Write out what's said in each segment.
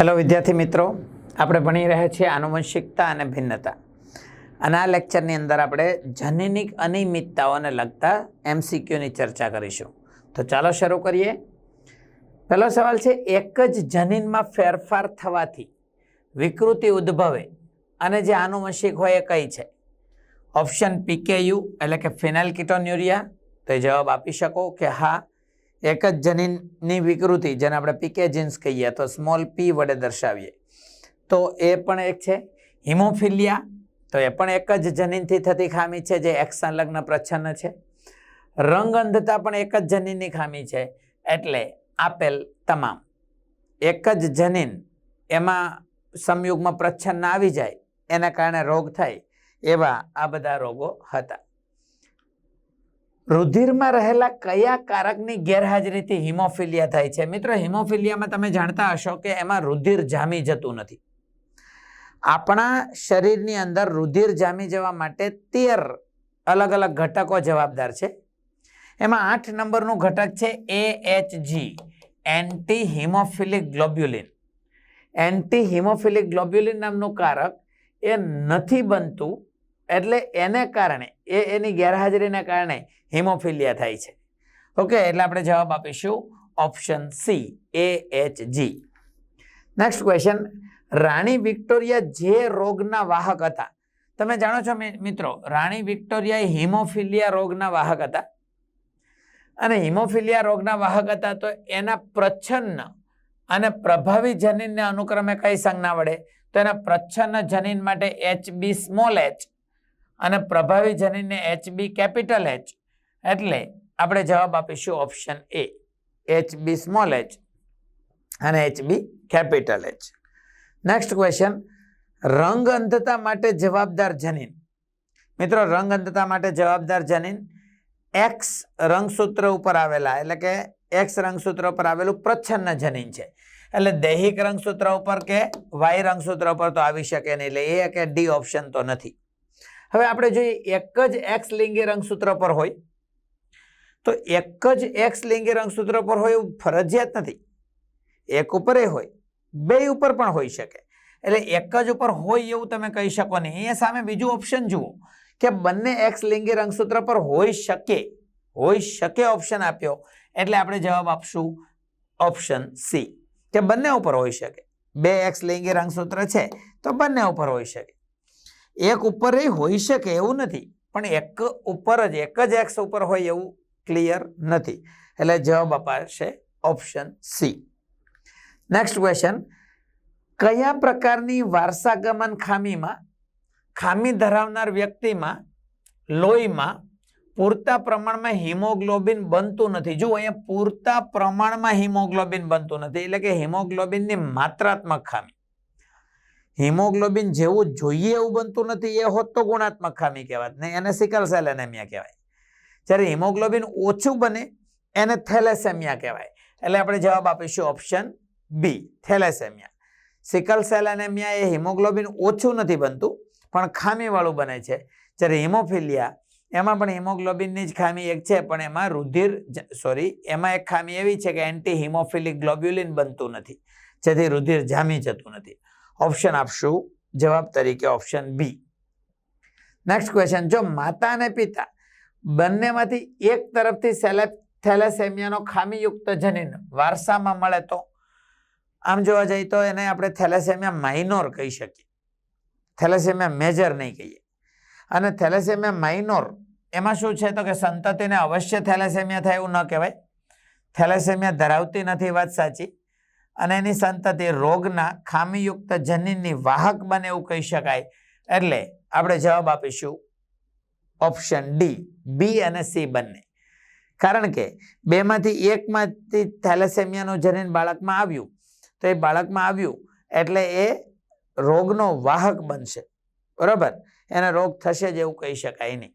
Hello વિદ્યાર્થી મિત્રો. આપણે ભણી રહ્યા છીએ આનુવંશિકતા અને ભિન્નતા. અને આ લેક્ચરની અંદર આપણે જનનિક અનિયમિતતાઓને લગતા એમસીક્યુની ચર્ચા કરીશું. તો ચાલો શરૂ કરીએ. પહેલો સવાલ છે, એક જ જનીનમાં ફેરફાર થવાથી વિકૃતિ ઉદ્ભવે અને જે આનુવંશિક હોય એ કઈ છે? ઓપ્શન પીકેયુ એટલે કે ફિનાઇલ કિટોન્યુરિયા. તો જવાબ આપી શકો કે હા એક જ જનીનની વિકૃતિ જેને આપણે પીકે જીન્સ કહીએ, તો સ્મોલ પી વડે દર્શાવીએ. તો એ પણ એક છે. હિમોફિલિયા, તો એ પણ એક જ જનીનથી થતી ખામી છે જે એક સંલગ્ન પ્રચ્છન્ન છે. રંગ અંધતા પણ એક જ જનીનની ખામી છે. એટલે આપેલ તમામ. એક જ જનીન એમાં સંયુગમાં પ્રચ્છન્ન આવી જાય, એના કારણે રોગ થાય, એવા આ બધા રોગો હતા. રુધિરમાં રહેલા કયા કારકની ગેરહાજરીથી હિમોફિલિયા થાય છે? મિત્રો, હિમોફિલિયામાં તમે જાણતા હશો કે એમાં રુધિર જામી જતું નથી. આપણા શરીરની અંદર રુધિર જામી જવા માટે તેર અલગ અલગ ઘટકો જવાબદાર છે. એમાં આઠ નંબરનું ઘટક છે A H G anti haemophilic globulin anti haemophilic globulin નામનું કારક એ નથી બનતું, એટલે એને કારણે એ એની ગેરહાજરીના કારણે હિમોફિલિયા થાય છે. ઓકે, એટલે આપણે જવાબ આપીશું option C, A, H, G. Next question Rani Victoria જે રોગના વાહક હતા? તમે જાણો છો મિત્રો, રાણી વિક્ટોરિયા હિમોફિલિયા રોગના વાહક હતા. અને હિમોફિલિયા રોગના વાહક હતા તો એના પ્રચ્છન્ન અને પ્રભાવી જનીનને અનુક્રમે કઈ સંજ્ઞા વડે તો એના પ્રચ્છન્ન જનીન માટે એચ બી સ્મોલ એચ અને પ્રભાવી જનીનને એચ બી કેપિટલ એચ એટલે આપણે જવાબ આપીશું option A H B small H અને H B capital H next question રંગ અંધતા માટે જવાબદાર જનીન. મિત્રો, રંગ અંધતા માટે જવાબદાર જનીન એક્સ રંગસૂત્ર ઉપર આવેલા, એટલે કે એક્સ રંગસૂત્ર ઉપર આવેલું પ્રચ્છન્ન જનીન છે. એટલે દૈહિક રંગસૂત્ર ઉપર કે વાય રંગસૂત્ર ઉપર તો આવી શકે નહીં, એટલે એ કે ડી ઓપ્શન તો નથી. હવે આપણે જોઈએ એક જ એક્સ લિંગી રંગસૂત્ર પર હોય. તો એક જ એક્સ લિંગી રંગસૂત્ર પર હોય એવું ફરજિયાત નથી. એક ઉપર એ હોય, બે ઉપર પણ હોઈ શકે. એટલે એક જ ઉપર હોય એવું તમે કહી શકો નહીં. અહીંયા સામે બીજું ઓપ્શન જુઓ કે બંને એક્સ લિંગી રંગસૂત્ર પર હોઈ શકે. હોઈ શકે ઓપ્શન આપ્યો. એટલે આપણે જવાબ આપશું ઓપ્શન સી કે બંને ઉપર હોઈ શકે. બે એક્સ લિંગી રંગસૂત્ર છે, તો બંને ઉપર હોઈ શકે. એક ઉપર એ હોઈ શકે એવું નથી. પણ એક ઉપર જ, એક જ એક્સ ઉપર હોય એવું ક્લિયર નથી. એટલે જવાબ અપાશે ઓપ્શન સી નેક્સ્ટ ક્વેશ્ચન કયા પ્રકારની વારસાગમન ખામીમાં, ખામી ધરાવનાર વ્યક્તિમાં લોહીમાં પૂરતા પ્રમાણમાં હિમોગ્લોબિન બનતું નથી? જો અહીંયા પૂરતા પ્રમાણમાં હિમોગ્લોબિન બનતું નથી. એટલે કે હિમોગ્લોબિનની માત્રાત્મક ખામી. હિમોગ્લોબિન જેવું જોઈએ એવું બનતું નથી, એ હોત તો ગુણાત્મક ખામી કહેવાત ને એને સિકલ સેલ એનેમિયા કહેવાય. જ્યારે હિમોગ્લોબિન ઓછું બને, એને થેલેસેમિયા કહેવાય. એટલે આપણે જવાબ આપીશું option B, thalassaemia. Sickle cell anaemia એ હિમોગ્લોબિન ઓછું નથી બનતું, પણ ખામીવાળું બને છે. જ્યારે હિમોફિલિયા, એમાં પણ હિમોગ્લોબિનની જ ખામી એક છે, પણ એમાં રુધિર સોરી, એમાં એક ખામી એવી છે કે એન્ટી હિમોફિલિક ગ્લોબ્યુલિન બનતું નથી. જેથી રુધિર જામી જતું નથી. ઓપ્શન આપશું. જવાબ તરીકે ઓપ્શન બી નેક્સ્ટ ક્વેશ્ચન જો માતા અને પિતા બંનેમાંથી એક તરફથી સેલે થેલેસેમિયાનો ખામીયુક્ત જનીન વારસામાં મળે તો? આમ જોવા જઈએ તો એને આપણે થેલેસેમિયા માઇનોર કહી શકીએ. થેલેસેમિયા મેજર નહીં કહીએ. અને થેલેસેમિયા માઇનોર એમાં શું છે તો કે સંતતિને અવશ્ય થેલેસેમિયા થાય એવું ન કહેવાય. થેલેસેમિયા ધરાવતી નથી વાત સાચી. અને એની સંતતિ રોગના ખામીયુક્ત જનીનની વાહક બને એવું કહી શકાય. એટલે આપણે જવાબ આપીશું ઓપ્શન ડી, બી અને સી બંને. કારણ કે બેમાંથી એકમાંથી થેલેસેમિયાનું જનીન બાળકમાં આવ્યું. તો એ બાળકમાં આવ્યું એટલે એ રોગનો વાહક બનશે. બરાબર? એને રોગ થશે જ એવું કહી શકાય નહીં.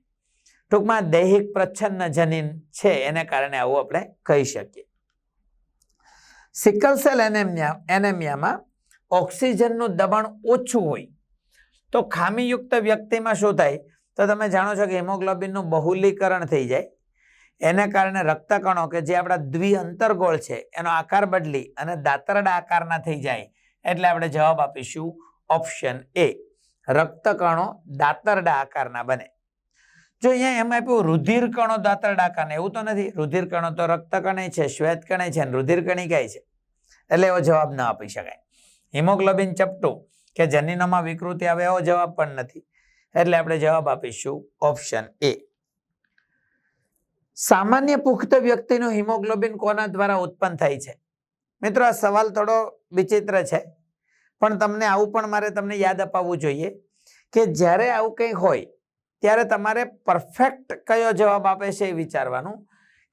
ટૂંકમાં દૈહિક પ્રચ્છન્ન જનીન છે, એને કારણે આવું આપણે કહી શકીએ. સિકલ સેલ એનેમિયા, એનેમિયામાં ઓક્સિજનનું દબાણ ઓછું હોય. તો ખામીયુક્ત વ્યક્તિમાં શું થાય? તો તમે જાણો છો કે હિમોગ્લોબિનનું બહુલીકરણ થઈ જાય. એને કારણે રક્તકણો કે જે આપણા દ્વિઅંતરગોળ છે, એનો આકાર બદલી અને દાતરડા આકારના થઈ જાય. એટલે આપણે જવાબ આપીશું ઓપ્શન એ. રક્તકણો દાતરડા આકારના બને. જો અહીંયા એમ આપ્યું રુધિર કણો દાતરડા આકારના એવું તો નથી. રુધિર કણો તો રક્ત કણે છે શ્વેત કણે છે રુધિર કણિકાય છે? એટલે એવો જવાબ ન આપી શકાય. હિમોગ્લોબિન ચપટું કે જનીનોમાં વિકૃતિ આવે એવો જવાબ પણ નથી. એટલે આપણે જવાબ આપીશું ઓપ્શન એ. સામાન્ય પુખ્ત વ્યક્તિનું હિમોગ્લોબિન કોના દ્વારા ઉત્પન્ન થાય છે? મિત્રો, આ સવાલ થોડો વિચિત્ર છે, પણ તમને આવું પણ મારે તમને યાદ અપાવવું જોઈએ કે જ્યારે આવું કંઈ હોય ત્યારે તમારે પરફેક્ટ કયો જવાબ આપે છે એ વિચારવાનું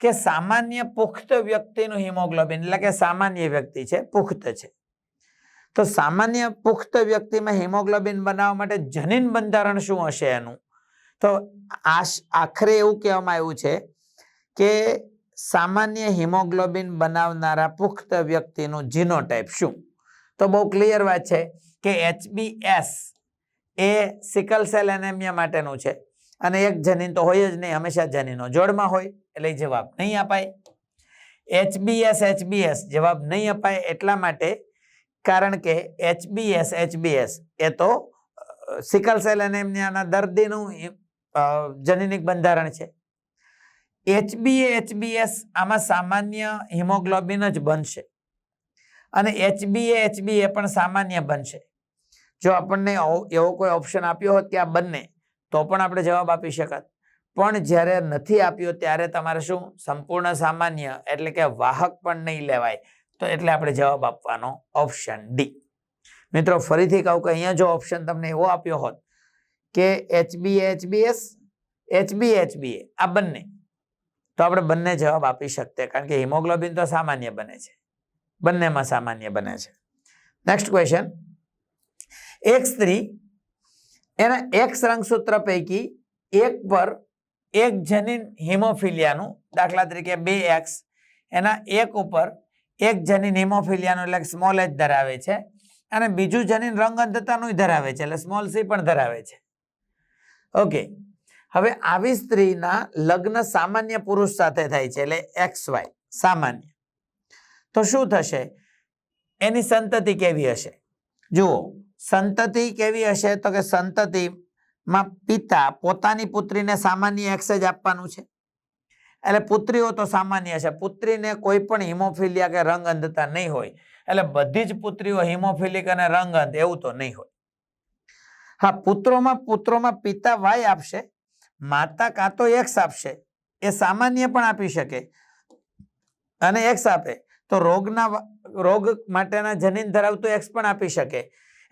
કે સામાન્ય પુખ્ત વ્યક્તિનું હિમોગ્લોબિન, એટલે કે સામાન્ય વ્યક્તિ છે, પુખ્ત છે. તો સામાન્ય પુખ્ત વ્યક્તિમાં હિમોગ્લોબિન બનાવવા માટે જનીન બંધારણ શું હશે એનું? તો આશ, આખરે એવું કહેવામાં આવ્યું છે કે સામાન્ય હિમોગ્લોબિન બનાવનારા પુખ્ત વ્યક્તિનું જીનોટાઈપ શું? તો બહુ ક્લિયર વાત છે કે એચબીએસ એ સિકલ સેલ એનેમિયા માટેનું છે. અને એક જનીન તો હોય જ નહીં, હંમેશા જનીનો જોડમાં હોય, એટલે જવાબ નહીં અપાય. એચબીએસ એચબીએસ જવાબ નહીં અપાય એટલા માટે, કારણ કે એચબીએસ એચબીએસ એ તો સિકલ સેલ એનેમિયાના દર્દીનું જનીનિક બંધારણ છે. એચબીએ, એચબીએસ આમાં સામાન્ય હિમોગ્લોબિન જ બનશે. અને એચબીએ એચબીએ પણ સામાન્ય બનશે. જો આપણને એવો કોઈ ઓપ્શન આપ્યો હોત કે આ બંને, તો પણ આપણે જવાબ આપી શકત. પણ જ્યારે નથી આપ્યો, ત્યારે તમારે શું? સંપૂર્ણ સામાન્ય એટલે કે વાહક પણ નહીં લેવાય. તો એટલે આપણે જવાબ આપવાનો ઓપ્શન ડી મિત્રો, ફરીથી કહું કે અહીંયા જો ઓપ્શન તમને એવો આપ્યો હોત કે એચબીએ એચબીએસ એચબી એચબીએ આ બંને, તો આપણે બંને જવાબ આપી શકતે. કારણ કે હિમોગ્લોબિન તો સામાન્ય બને છે. બંનેમાં સામાન્ય બને છે. નેક્સ્ટ ક્વેશ્ચન એક સ્ત્રી, એના એક્સ રંગસૂત્ર પૈકી એક પર એક જનીન હિમોફિલિયાનું દાખલા તરીકે બે એક્સ એના એક ઉપર એક જનીન હિમોફિલિયાનું એટલે સ્મોલ એચ ધરાવે છે, અને બીજું જનીન રંગ અંધતાનું ધરાવે છે, એટલે સ્મોલ સી પણ ધરાવે છે. ઓકે, હવે આવી સ્ત્રીના લગ્ન સામાન્ય પુરુષ સાથે થાય છે, એટલે એક્સ વાય સામાન્ય. તો શું થશે? એની સંતતિ કેવી હશે? જુઓ સંતતિ કેવી હશે? તો કે સંતતિમાં પિતા પોતાની પુત્રીને સામાન્ય એક્સ જ આપવાનું છે. એટલે પુત્રીઓ તો સામાન્ય છે. પુત્રીને કોઈ પણ હિમોફિલિયા કે રંગ અંધતા નહીં હોય. એટલે બધી જ પુત્રીઓ હિમોફિલિક અને રંગ અંધ એવું તો નહીં હોય. હા, પુત્રોમાં પુત્રોમાં પિતા વાય આપશે, માતા કાં તો એક્સ આપશે, એ સામાન્ય પણ આપી શકે અને એક્સ આપે. તો રોગના, રોગ માટેના જનીન ધરાવતું એક્સ પણ આપી શકે.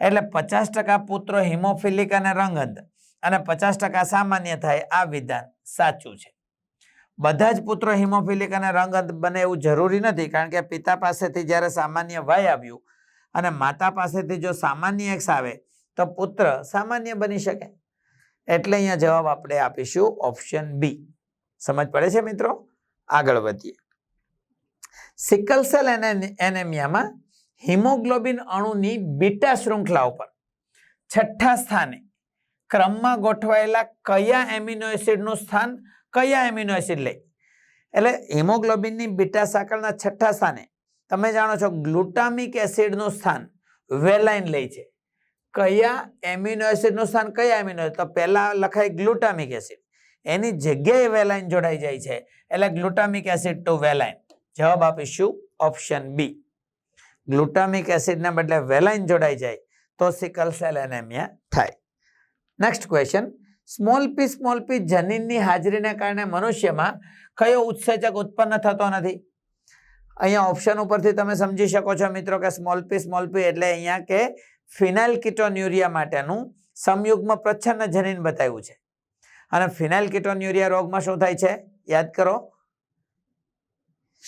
એટલે પચાસ ટકા પુત્રો હિમોફિલિક અને રંગંધ અને પચાસ ટકા સામાન્ય થાય આ વિધાન સાચું છે. બધા જ પુત્રો હિમોફિલિક અને રંગંધ બને એવું જરૂરી નથી કારણ કે પિતા પાસેથી જ્યારે સામાન્ય વય આવ્યું અને માતા પાસેથી જો સામાન્ય એક્સ આવે તો પુત્ર સામાન્ય બની શકે. એટલે અહીંયા જવાબ આપણે આપીશું ઓપ્શન બી. સમજ પડે છે મિત્રો? આગળ વધીએ. સિકલ સેલ એનેમિયામાં હિમોગ્લોબિન અણુની બીટા શૃંખલા ઉપર. છઠ્ઠા સ્થાને ક્રમમાં ગોઠવાયેલા કયા એમિનો એસિડનું સ્થાન કયા એમિનો એસિડ લે? એટલે હિમોગ્લોબિનની બીટા સાંકળના છઠ્ઠા સ્થાને તમે જાણો છો ગ્લુટામિક એસિડનું સ્થાન વેલાઇન લે છે. કયા એમિનો એસિડનું સ્થાન કયા એમિનો તો પહેલાં લખાય ગ્લુટામિક એસિડ. એની જગ્યાએ વેલાઇન જોડાઈ જાય છે. એટલે ગ્લુટામિક એસિડ ટુ વેલાઇન. જવાબ આપીશું ઓપ્શન બી. ગ્લુટામિક એસિડના બદલે વેલાઇન જોડાઈ જાય તો સિકલ સેલ એનેમિયા થાય. Next question small P small P જનીનની હાજરીને કારણે મનુષ્યમાં કયો ઉત્સેચક ઉત્પન્ન થતો નથી? અહીંયા ઓપ્શન ઉપરથી તમે સમજી શકો છો મિત્રો કે સ્મોલ પી સ્મોલ પી એટલે અહીંયા કે ફિનાઇલ કિટોન્યુરિયા માટેનું સંયુગ્મ પ્રચ્છન્ન જનીન બતાવ્યું છે. અને ફિનાઇલ કિટોન્યુરિયા રોગમાં શું થાય છે? યાદ કરો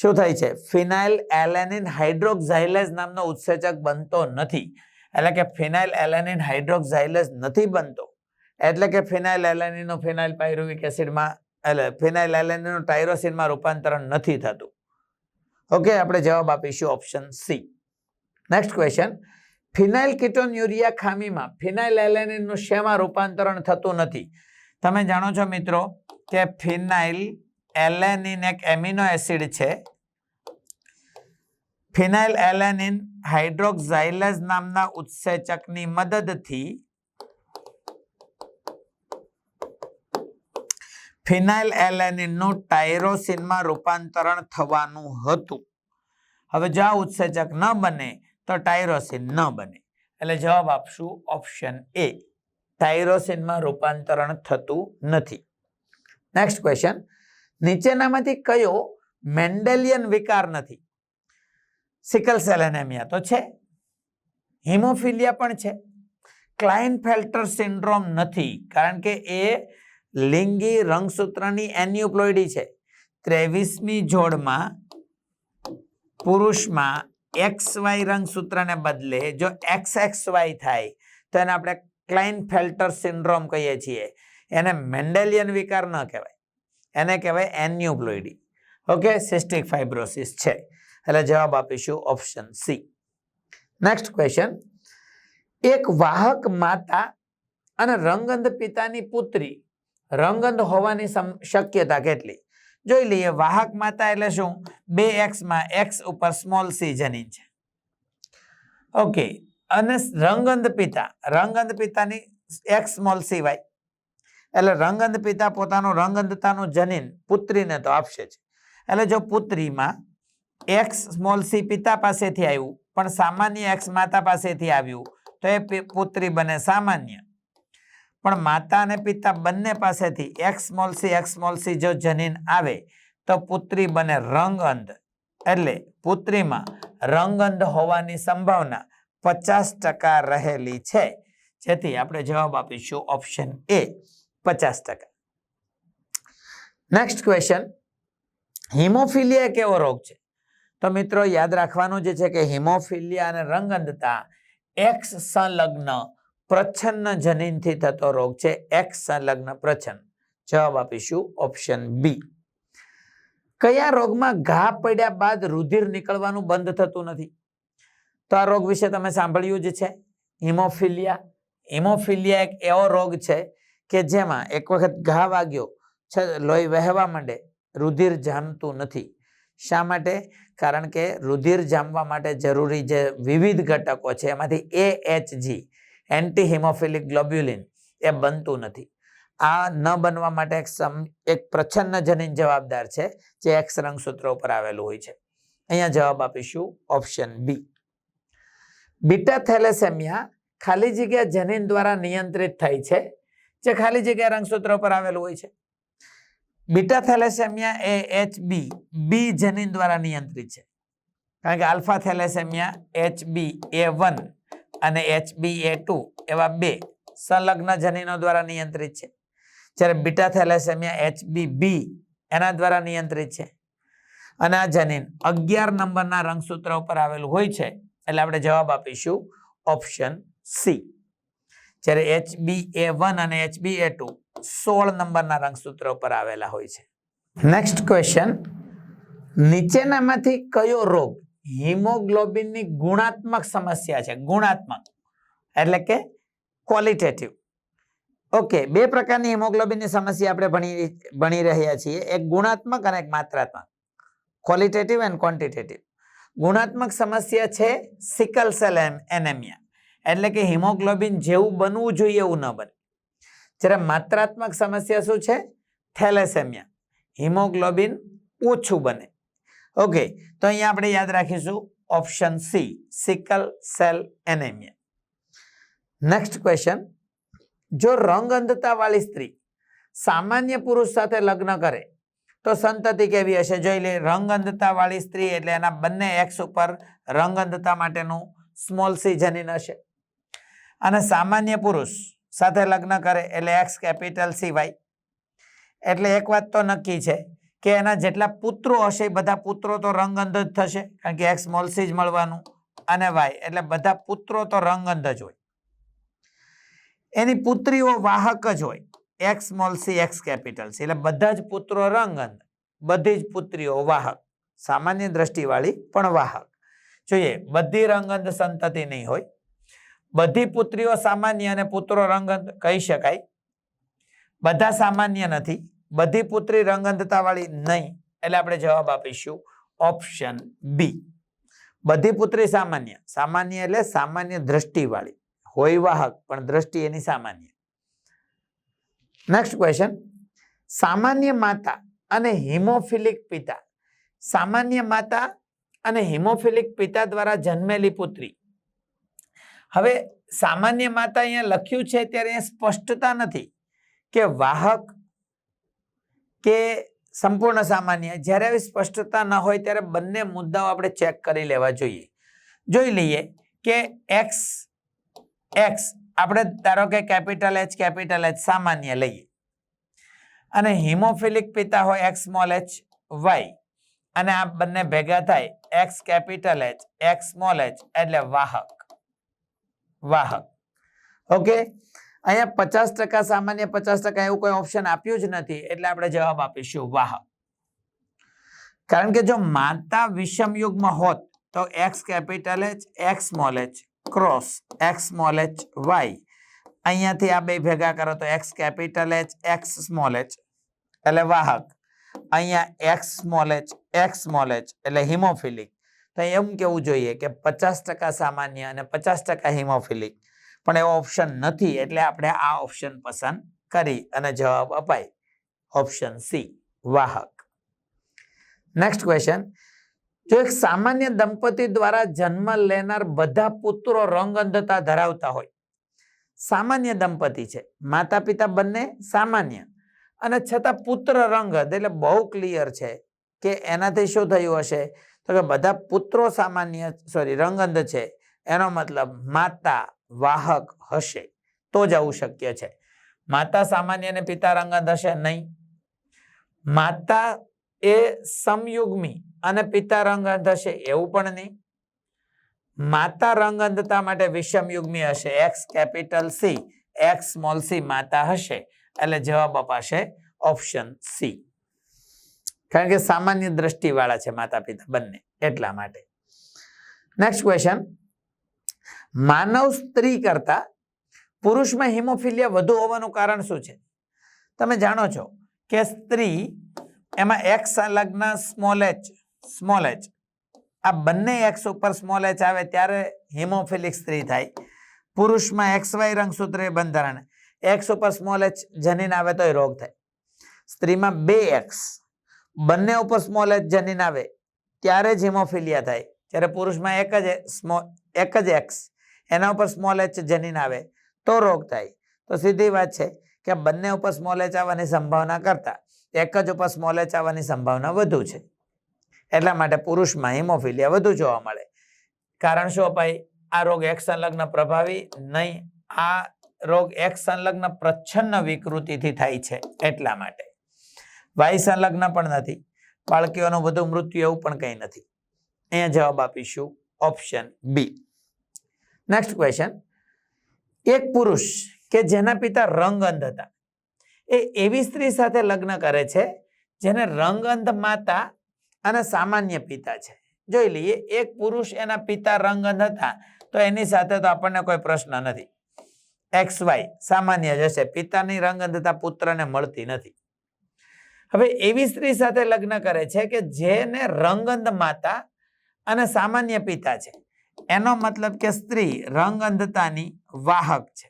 શું થાય છે? ફિનાઇલ એલેનિન હાઇડ્રોક્ઝાઇલેઝ નામનો ઉત્સેચક બનતો નથી. એટલે કે ફિનાઇલ એલેનિન હાઇડ્રોક્ઝાઇલેઝ નથી બનતો. એટલે કે ફિનાઇલ એલેનિનનું ફિનાઇલ પાયરુવિક એસિડમાં, એટલે ફિનાઇલ એલેનિનનું ટાયરોસિનમાં રૂપાંતરણ નથી થતું. ઓકે, આપણે જવાબ આપીશું option C. Next question phenylketonuria ખામીમાં ફિનાઇલ એલેનિનનું શેમાં રૂપાંતરણ થતું નથી? તમે જાણો છો મિત્રો કે ફિનાઇલ એલેનિન એક એમિનો એસિડ છે. ફિનાઇલ એલેનિન હાઇડ્રોક્સાઇલેઝ નામના ઉત્સેચકની મદદથી ફિનાઇલ એલેનિનનું ટાયરોસિનમાં રૂપાંતરણ થવાનું હતું. હવે જો આ ઉત્સેચક ન બને, તો ટાયરોસિન ન બને. એટલે જવાબ આપશું ઓપ્શન એ, ટાયરોસિનમાં રૂપાંતરણ થતું નથી. નેક્સ્ટ ક્વેશ્ચન નીચેનામાંથી કયો મેન્ડેલિયન વિકાર નથી? સિકલ સેલ એનેમિયા તો છે. હિમોફિલિયા પણ છે. ક્લાઇનફેલ્ટર સિન્ડ્રોમ નથી, કારણ કે એ લિંગી રંગસૂત્રની એન્યુપ્લોઇડી છે. ત્રેવીસમી જોડમાં પુરુષમાં એક્સ વાય રંગસૂત્રને બદલે જો એક્સ એક્સ વાય થાય, તો એને આપણે ક્લાઇનફેલ્ટર સિન્ડ્રોમ કહીએ છીએ. એને મેન્ડેલિયન વિકાર ન કહેવાય. એને કહેવાય એન્યુપ્લોઇડી ઓકે સિસ્ટિક ફાઇબ્રોસિસ છે. એટલે જવાબ આપીશું ઓપ્શન સી નેક્સ્ટ ક્વેશ્ચન એક વાહક માતા અને રંગંદ પિતાની પુત્રી રંગંદ હોવાની શક્યતા કેટલી? જોઈ લઈએ, વાહક માતા એટલે શું? બે એક્સમાં એક્સ ઉપર સ્મોલ સી જનીન છે. ઓકે, અને રંગંદ પિતા રંગંદ પિતાની એક્સ સ્મોલ સી વાય એટલે રંગંદ પિતા પોતાનું રંગંદતાનું જનીન પુત્રીને તો આપશે જ. એટલે જો પુત્રીમાં એક્સ સ્મોલ સી પિતા પાસેથી આવ્યું, પણ સામાન્ય એક્સ માતા પાસેથી આવ્યું, તો એ પુત્રી બને સામાન્ય. પણ માતા અને પિતા બંને પાસેથી X small C X small C જો જનીન આવે, તો પુત્રી બને રંગઅંધ એટલે પુત્રીમાં રંગઅંધ હોવાની સંભાવના પચાસ ટકા રહેલી છે. જેથી આપણે જવાબ આપીશું ઓપ્શન એ. પચાસ ટકા. નેક્સ્ટ ક્વેશ્ચન હિમોફિલિયા એક એવો રોગ છે? તો મિત્રો, યાદ રાખવાનું જે છે કે હિમોફિલિયા અને રંગઅંધતા એક્સ સંલગ્ન પ્રચ્છન્ન જનીનથી થતો રોગ છે. એક્સ સંલગ્ન પ્રચ્છન્ન. જવાબ આપીશું ઓપ્શન બી કયા રોગમાં ઘા પડ્યા બાદ રુધિર નીકળવાનું બંધ થતું નથી? તો આ રોગ વિશે તમે સાંભળ્યું જ છે. હિમોફિલિયા. હિમોફિલિયા એક એવો રોગ છે કે જેમાં એક વખત ઘા વાગ્યો લોહી વહેવા માંડે, રુધિર જામતું નથી. શા માટે? કારણ કે રુધિર જામવા માટે જરૂરી જે વિવિધ ઘટકો છે, એમાંથી એ એચ જી એન્ટી હિમોફિલિક ગ્લોબ્યુલિન એ બનતું નથી. આ ન બનવા માટે એક સમ, એક પ્રચ્છન્ન જનીન જવાબદાર છે, જે એક્સ રંગસૂત્ર ઉપર આવેલું હોય છે. અહીંયા જવાબ આપીશું ઓપ્શન બી બીટા થેલેસેમિયા ખાલી જગ્યા જનીન દ્વારા નિયંત્રિત થાય છે જે ખાલી જગ્યા રંગસૂત્ર પર આવેલું હોય છે. બીટા થેલેસેમિયા એ એચ બી બી જનીન દ્વારા નિયંત્રિત છે. કારણ કે alpha thalassaemia H B A one અને એચ બી એ ટુ એવા બે સંલગ્ન જનીનો દ્વારા નિયંત્રિત છે. જ્યારે beta thalassaemia H B B એના દ્વારા નિયંત્રિત છે. અને આ જનીન અગિયાર નંબરના રંગસૂત્ર ઉપર આવેલું હોય છે. એટલે આપણે જવાબ આપીશું ઓપ્શન સી જ્યારે એચ બી એ વન અને એચ બી એ ટુ સોળ નંબરના રંગસૂત્ર ઉપર આવેલા હોય છે. નેક્સ્ટ ક્વેશ્ચન નીચેનામાંથી કયો રોગ હિમોગ્લોબિનની ગુણાત્મક સમસ્યા છે? ગુણાત્મક. એટલે કે ક્વોલિટેટિવ ઓકે, બે પ્રકારની હિમોગ્લોબિનની સમસ્યા આપણે ભણી ભણી રહ્યા છીએ. એક ગુણાત્મક અને એક માત્રાત્મક. ક્વોલિટેટિવ એન્ડ ક્વોન્ટિટેટિવ ગુણાત્મક સમસ્યા છે સિકલ સેલ એનેમિયા. એટલે કે હિમોગ્લોબિન જેવું બનવું જોઈએ એવું ન બને. જ્યારે માત્રાત્મક સમસ્યા શું છે? થેલેસેમિયા. હિમોગ્લોબિન ઓછું બને. ઓકે, તો અહીંયા આપણે યાદ રાખીશું option C, sickle cell anaemia. Next question જો રંગ અંધતાવાળી સ્ત્રી સામાન્ય પુરુષ સાથે લગ્ન કરે, તો સંતતિ કેવી હશે? જોઈ લે, રંગ અંધતા સ્ત્રી એટલે એના બંને એક્સ ઉપર રંગ અંધતા માટેનું સ્મોલ સી જનીન હશે. અને સામાન્ય પુરુષ સાથે લગ્ન કરે એટલે એક્સ કેપિટલ સિવાય. એટલે એક વાત તો નક્કી છે કે એના જેટલા પુત્રો હશે, બધા પુત્રો તો રંગઅંધ જ થશે, કારણ કે એક્સ મોલસી જ મળવાનું અને વાય એટલે બધા પુત્રો તો રંગઅંધ જ હોય. એની પુત્રીઓ વાહક જ હોય. એક્સ મોલસી એક્સ કેપિટલ એટલે બધા જ પુત્રો રંગઅંધ બધી જ પુત્રીઓ વાહક. સામાન્ય દ્રષ્ટિવાળી પણ વાહક. જોઈએ, બધી રંગઅંધ સંતતિ નહીં હોય. બધી પુત્રીઓ સામાન્ય અને પુત્રો રંગંત કહી શકાય. બધા સામાન્ય નથી. બધી પુત્રી રંગઅંધતા વાળી નહીં. એટલે આપણે જવાબ આપીશું ઓપ્શન બી. બધી પુત્રી સામાન્ય. સામાન્ય એટલે સામાન્ય દ્રષ્ટિવાળી. હોય વાહક, પણ દ્રષ્ટિ એની સામાન્ય. નેક્સ્ટ ક્વેશ્ચન સામાન્ય માતા અને હિમોફિલિક પિતા. સામાન્ય માતા અને હિમોફિલિક પિતા દ્વારા જન્મેલી પુત્રી. હવે સામાન્ય માતા અહીંયા લખ્યું છે ત્યારે અહીંયા સ્પષ્ટતા નથી કે વાહક કે સંપૂર્ણ સામાન્ય. જ્યારે આવી સ્પષ્ટતા ન હોય ત્યારે બંને મુદ્દાઓ આપણે ચેક કરી લેવા જોઈએ. જોઈ લઈએ કે એક્સ એક્સ, આપણે ધારો કે કેપિટલ એચ કેપિટલ એચ, સામાન્ય લઈએ. અને હિમોફિલિક પિતા હોય એક્સ સ્મોલ એચ, વાય. અને આ બંને ભેગા થાય X, capital H, X small H, એટલે વાહક. વાહક ઓકે અહીંયા પચાસ ટકા સામાન્ય, પચાસ ટકા એવું કોઈ ઓપ્શન આપ્યું જ નથી, એટલે આપણે જવાબ આપીશું. વાહક કારણ કે જો માતા વિષમ યુગમાં હોત, તો X capital H X small H cross X small H Y અહીંયાથી આ બે ભેગા કરો તો X capital H X small H એટલે વાહક. અહીંયા X small H X small H એટલે હિમોફિલિક તો એમ કેવું જોઈએ કે પચાસ ટકા સામાન્ય અને પચાસ ટકા હિમોફિલિક. પણ એવો ઓપ્શન નથી, એટલે આપણે આ ઓપ્શન પસંદ કરી અને જવાબ અપાય. ઓપ્શન સી વાહક. નેક્સ્ટ ક્વેશ્ચન જો એક સામાન્ય દંપતી દ્વારા જન્મ લેનાર બધા પુત્રો રંગ અંધતા ધરાવતા હોય. સામાન્ય દંપતી છે. માતા પિતા બંને સામાન્ય. અને છતાં પુત્ર રંગ, એટલે બહુ ક્લિયર છે કે એનાથી શું થયું હશે? તો કે બધા પુત્રો સામાન્ય સોરી રંગંધ છે. એનો મતલબ માતા, વાહક હશે. તો જ આવું શક્ય છે. માતા સામાન્ય અને પિતા રંગંધ હશે નહીં. માતા એ સમયુગ્મી અને પિતા રંગંધ હશે એવું પણ નહીં. માતા રંગંધતા માટે વિષમયુગ્મી હશે. X capital C. X small C માતા હશે. એટલે જવાબ અપાશે ઓપ્શન સી. કારણ કે સામાન્ય દ્રષ્ટિવાળા છે માતા પિતા બંને, એટલા માટે. નેક્સ્ટ ક્વેશ્ચન માનવ સ્ત્રી કરતા પુરુષમાં હિમોફિલિયા વધુ હોવાનું કારણ શું છે? તમે જાણો છો કે સ્ત્રી એમાં એક્સ લગ્ન સ્મોલ એચ સ્મોલ એચ આ બંને એક્સ ઉપર સ્મોલ એચ આવે ત્યારે હિમોફિલિક સ્ત્રી થાય. પુરુષમાં એક્સ વાય રંગસૂત્ર બંધારણ. એક્સ ઉપર સ્મોલ એચ જનીન આવે તો રોગ થાય. સ્ત્રીમાં બે એક્સ બંને ઉપર સ્મોલ એચ જનીન આવે, ત્યારે જ હિમોફિલિયા થાય. જ્યારે પુરુષમાં એક જ સ્મોલ એક જ એક્સ એના ઉપર સ્મોલ એચ જનીન આવે, તો રોગ થાય. તો સીધી વાત છે કે બંને ઉપર સ્મોલ એચ આવવાની સંભાવના કરતાં, એક જ ઉપર સ્મોલ એચ આવવાની સંભાવના વધુ છે. એટલા માટે પુરુષમાં હિમોફિલિયા વધુ જોવા મળે. કારણ શું અપાય? આ રોગ એક સંલગ્ન પ્રભાવી નહીં, આ રોગ એક સંલગ્ન પ્રચ્છન્ન વિકૃતિથી થાય છે, એટલા માટે. વાય સંલગ્ન પણ નથી. બાળકીઓનું વધુ મૃત્યુ એવું પણ કંઈ નથી. અહીંયા જવાબ આપીશું ઓપ્શન બી નેક્સ્ટ ક્વેશ્ચન એક પુરુષ કે જેના પિતા રંગઅંધ હતા. એ એવી સ્ત્રી સાથે લગ્ન કરે છે, જેને રંગઅંધ માતા અને સામાન્ય પિતા છે. જોઈ લઈએ, એક પુરુષ એના પિતા રંગઅંધ હતા, તો એની સાથે તો આપણને કોઈ પ્રશ્ન નથી. એક્સ વાય સામાન્ય જશે પિતાની રંગઅંધતા પુત્રને મળતી નથી. હવે એવી સ્ત્રી સાથે લગ્ન કરે છે કે જેને રંગઅંધ માતા અને સામાન્ય પિતા છે. એનો મતલબ કે સ્ત્રી રંગંધતાની વાહક છે.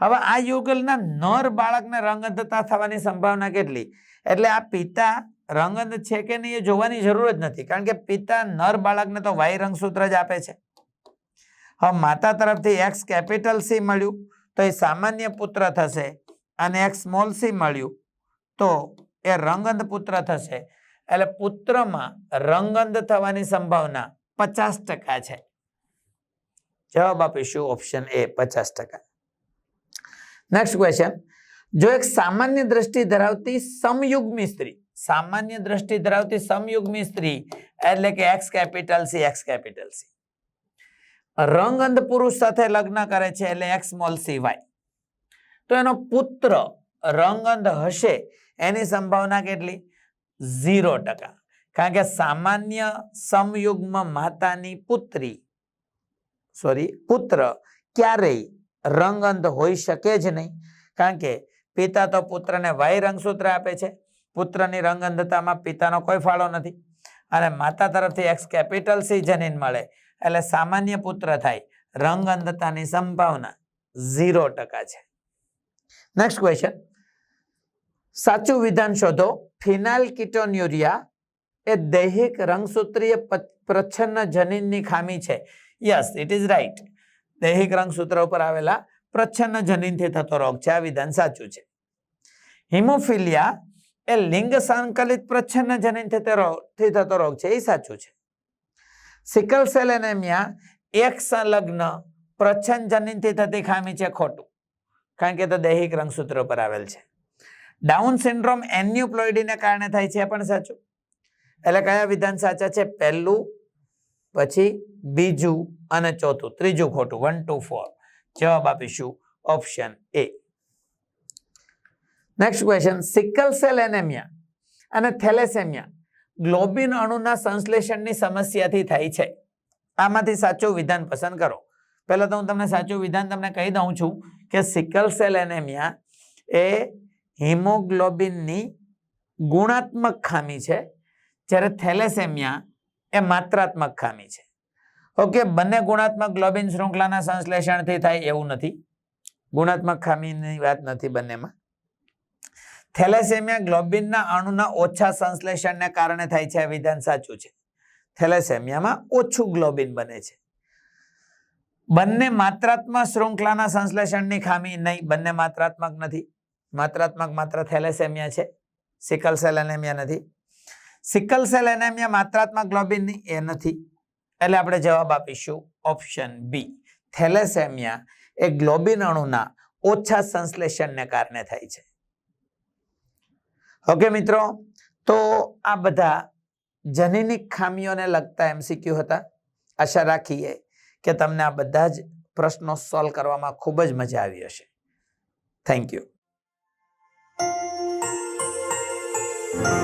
હવે આ યુગલના નર બાળકને રંગંધતા થવાની સંભાવના કેટલી? એટલે આ પિતા રંગંધ છે કે નહીં એ જોવાની જરૂર જ નથી. કારણ કે પિતા નર બાળકને તો વાય રંગસૂત્ર જ આપે છે. હવે માતા તરફથી એક્સ કેપિટલ સી મળ્યું તો એ સામાન્ય પુત્ર થશે અને એક્સ સ્મોલ સી મળ્યું તો એ રંગંદ પુત્ર થશે. એટલે પુત્રમાં રંગંદ થવાની સંભાવના પચાસ ટકા છે. જવાબ આપીશું ઓપ્શન એ પચાસ ટકા. નેક્સ્ટ ક્વેશ્ચન જો એક સામાન્ય દ્રષ્ટિ ધરાવતી સમયુગ્મી સ્ત્રી, સામાન્ય દ્રષ્ટિ ધરાવતી સમયુગ્મી સ્ત્રી એટલે કે X capital C X capital C રંગંધ પુરુષ સાથે લગ્ન કરે છે એટલે એક્સ મોલ સી વાય તો એનો પુત્ર રંગંધ હશે એની સંભાવના કેટલી? ઝીરો ટકા. કારણ કે સામાન્ય સમયુગ્મ માતાની પુત્રી, સોરી, પુત્ર ક્યારેય રંગંધ હોઈ શકે જ નહીં. કારણ કે પિતા તો પુત્રને વાય રંગસૂત્ર આપે છે. પુત્રની રંગંધતામાં પિતાનો કોઈ ફાળો નથી. અને માતા તરફથી એક્સ કેપિટલ સી જનીન મળે. એટલે સામાન્ય પુત્ર થાય. રંગ અંધતાની સંભાવના ઝીરો ટકા છે. નેક્સ્ટ ક્વેશ્ચન સાચું વિધાન શોધો. ફિનાઇલ કિટોન્યુરિયા એ દૈહિક રંગસૂત્રીય પ્રચ્છન્ન જનીનની ખામી છે. યસ ઇટ ઇઝ રાઈટ દૈહિક રંગસૂત્ર ઉપર આવેલા પ્રચ્છન્ન જનીનથી થતો રોગ છે. આ વિધાન સાચું છે. હિમોફિલિયા એ લિંગ સંકલિત પ્રચ્છન્ન જનીનથી થી થતો રોગ છે. એ સાચું છે. સિકલ સેલ એનેમિયા એક સંલગ્ન પ્રચ્છન્ન જનીનથી થતી ખામી છે. ખોટું. કારણ કે તે દૈહિક રંગસૂત્ર પર આવેલ છે. ડાઉન સિન્ડ્રોમ એન્યુપ્લોઇડીને કારણે થાય છે પણ સાચું. એટલે કયા વિધાન સાચા છે? પહેલું, પછી બીજું અને ચોથું. ત્રીજું ખોટું. વન ટુ ફોર જવાબ આપીશું option A next question sickle cell anaemia અને થેલેસેમિયા ગ્લોબિન અણુના સંશ્લેષણની સમસ્યાથી થાય છે. આમાંથી સાચું વિધાન પસંદ કરો. પહેલાં તો હું તમને સાચું વિધાન તમને કહી દઉં છું કે સિકલ સેલ એનેમિયા એ હિમોગ્લોબિનની ગુણાત્મક ખામી છે. જ્યારે થેલેસેમિયા એ માત્રાત્મક ખામી છે. ઓકે, બંને ગુણાત્મક ગ્લોબિન શૃંખલાના સંશ્લેષણથી થાય એવું નથી. ગુણાત્મક ખામીની વાત નથી બંનેમાં. થેલેસેમિયા ગ્લોબિનના અણુના ઓછા સંશ્લેષણને કારણે થાય છે. આ વિધાન સાચું છે. થેલેસેમિયામાં ઓછું ગ્લોબિન બને છે. બંને માત્રાત્મક શૃંખલાના સંશ્લેષણની ખામી નહીં, બંને માત્રાત્મક નથી. માત્રાત્મક માત્ર થેલેસેમિયા છે. સિકલ સેલ એનેમિયા નથી. સિકલ સેલ એનેમિયા માત્રાત્મક ગ્લોબિનની એ નથી. એટલે આપણે જવાબ આપીશું ઓપ્શન બી. થેલેસેમિયા એ ગ્લોબિન અણુના ઓછા સંશ્લેષણને કારણે થાય છે. ઓકે મિત્રો, તો આ બધા જનીનિક ખામીઓને લગતા એમસીક્યુ હતા. આશા રાખીએ કે તમને આ બધા જ પ્રશ્નો સોલ્વ કરવામાં ખૂબ જ મજા આવી હશે. Thank you. Thank you.